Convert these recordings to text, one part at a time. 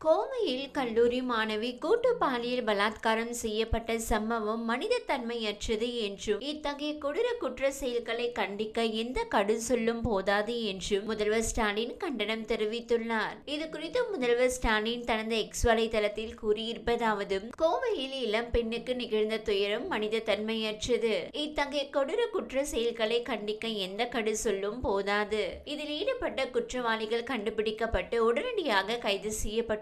கோவையில் கல்லூரி மாணவி கூட்டு பாலியல் பலாத்காரம் செய்யப்பட்ட சம்பவம் மனிதத்தன்மையற்றது என்றும் இத்தகைய கொடூர குற்ற செயல்களை கண்டிக்க எந்த கடு சொல்லும் போதாது என்றும் முதல்வர் ஸ்டாலின் கண்டனம் தெரிவித்துள்ளார். இது குறித்து முதல்வர் ஸ்டாலின் தனது எக்ஸ் வலைதளத்தில் கூறியிருப்பதாவது கோவையில் இளம் பெண்ணுக்கு நிகழ்ந்த துயரம் மனிதத்தன்மையற்றது. இத்தகைய கொடூர குற்ற செயல்களை கண்டிக்க எந்த கடு சொல்லும் போதாது. இதில் ஈடுபட்ட குற்றவாளிகள் கண்டுபிடிக்கப்பட்டு உடனடியாக கைது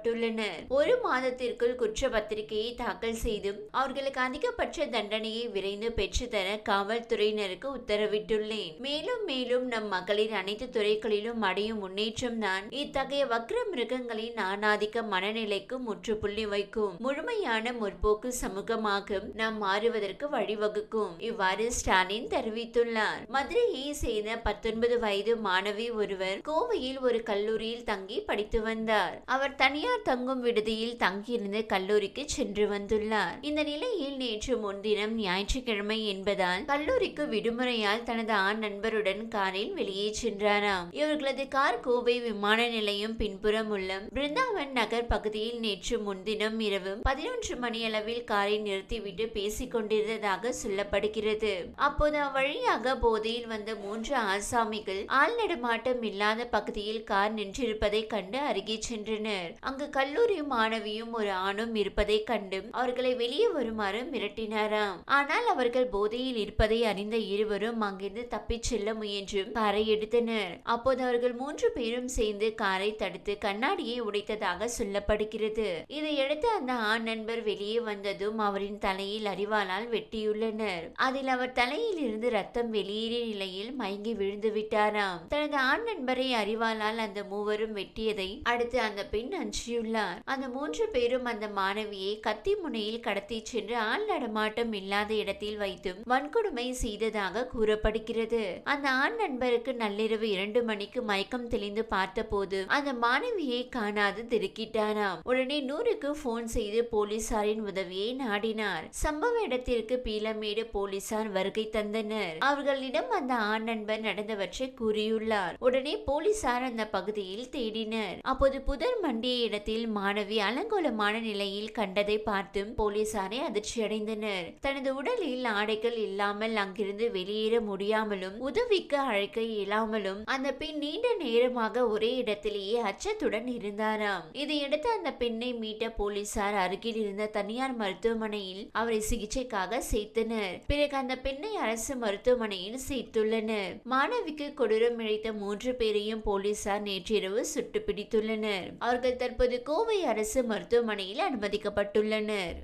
செய்யப்பட்டுள்ளனர் ஒரு மாதத்திற்குள் குற்றப்பத்திரிகையை தாக்கல் செய்தும் அவர்களுக்கு அதிகபட்ச தண்டனையை விரைந்து பெற்றுத்தர காவல்துறையினருக்கு உத்தரவிட்டுள்ளேன். மேலும் மேலும் நம் மகளிர் அனைத்து துறைகளிலும் அடையும் முன்னேற்றம் தான் இத்தகைய வக்ர மிருகங்களின் ஆணாதிக்க மனநிலைக்கு முற்றுப்புள்ளி வைக்கும். முழுமையான முற்போக்கு சமூகமாக நாம் மாறுவதற்கு வழிவகுக்கும். இவ்வாறு ஸ்டாலின் தெரிவித்துள்ளார். மதுரையை சேர்ந்த பத்தொன்பது வயது மாணவி ஒருவர் கோவையில் ஒரு கல்லூரியில் தங்கி படித்து வந்தார். அவர் தனியார் தங்கும் விடுதியில் தங்கியிருந்து கல்லூரிக்கு சென்று வந்துள்ளார். இந்த நிலையில் நேற்று முன்தினம் ஞாயிற்றுக்கிழமை என்பதால் கல்லூரிக்கு விடுமுறையால் தனது ஆண் நண்பருடன் காரில் வெளியே சென்றாராம். இவர்களது கார் கோவை விமான நிலையம் பின்புறம் உள்ள பிருந்தாவன் நகர் பகுதியில் நேற்று முன்தினம் இரவு பதினொன்று மணியளவில் காரை நிறுத்திவிட்டு பேசிக் கொண்டிருந்ததாக சொல்லப்படுகிறது. அப்போது அவ்வழியாக போதையில் வந்த மூன்று ஆசாமிகள் ஆள் நடமாட்டம் இல்லாத பகுதியில் கார் நின்றிருப்பதை கண்டு அருகே சென்றனர். அங்கு கல்லூரி மாணவியும் ஒரு ஆணும் இருப்பதை கண்டு அவர்களை வெளியே வருமாறு மிரட்டினாராம். ஆனால் அவர்கள் போதையில் இருப்பதை அறிந்த இருவரும் அங்கிருந்து தப்பிச் செல்ல முயன்று காரை எடுத்தனர். அப்போது அவர்கள் மூன்று பேரும் சேர்ந்து காரை தடுத்து கண்ணாடியை உடைத்ததாக சொல்லப்படுகிறது. இதையடுத்து அந்த ஆண் நண்பர் வெளியே வந்ததும் அவரின் தலையில் அறிவாளால் வெட்டியுள்ளனர். அதில் அவர் தலையில் இருந்து ரத்தம் வெளியேறிய நிலையில் மயங்கி விழுந்து விட்டாராம். தனது ஆண் நண்பரை அறிவாளால் அந்த மூவரும் வெட்டியதை அடுத்து அந்த பெண் அஞ்சி அஞ்சியுள்ளார் அந்த மூன்று பேரும் அந்த மாணவியை கத்தி முனையில் கடத்தி சென்று ஆள் நடமாட்டம் இல்லாத இடத்தில் வைத்தும் வன்கொடுமை செய்ததாக கூறப்படுகிறது. அந்த ஆண் நண்பருக்கு நள்ளிரவு இரண்டு மணிக்கு மயக்கம் தெளிந்து பார்த்தபோது அந்த மாணவியை காணாது திருக்கிட்டாராம் உடனே நூறுக்கு போன் செய்து போலீசாரின் உதவியை நாடினார். சம்பவ இடத்திற்கு பீலமேடு போலீசார் வருகை தந்தனர். அவர்களிடம் அந்த ஆண் நண்பர் நடந்தவற்றை கூறியுள்ளார். உடனே போலீசார் அந்த பகுதியில் தேடினர். அப்போது புதர் மண்டிய இடத்தில் மாணவி அலங்கோலமான நிலையில் கண்டதை பார்த்து போலீசாரை அதிர்ச்சியடைந்தனர். தனது உடலில் ஆடைகள் இல்லாமல் அங்கிருந்து வெளியேற முடியாமலும் உதவிக்கு அழைக்க இயலாமலும் அந்த பெண் நீண்ட நேரமாக ஒரே இடத்திலேயே அச்சத்துடன் இருந்தாராம். இதையடுத்து அந்த பெண்ணை மீட்ட போலீசார் அருகில் இருந்த தனியார் மருத்துவமனையில் அவரை சிகிச்சைக்காக சேர்த்தனர். பிறகு அந்த பெண்ணை அரசு மருத்துவமனையில் சேர்த்துள்ளனர். மாணவிக்கு கொடூரம் இழைத்த மூன்று பேரையும் போலீசார் நேற்றிரவு சுட்டு பிடித்துள்ளனர் அவர்கள் தற்போது தற்போது கோவை அரசு மருத்துவமனையில் அனுமதிக்கப்பட்டுள்ளனர்.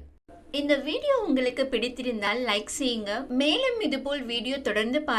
இந்த வீடியோ உங்களுக்கு பிடித்திருந்தால் லைக் செய்யுங்க. மேலும் இதுபோல் வீடியோ தொடர்ந்து பார்க்க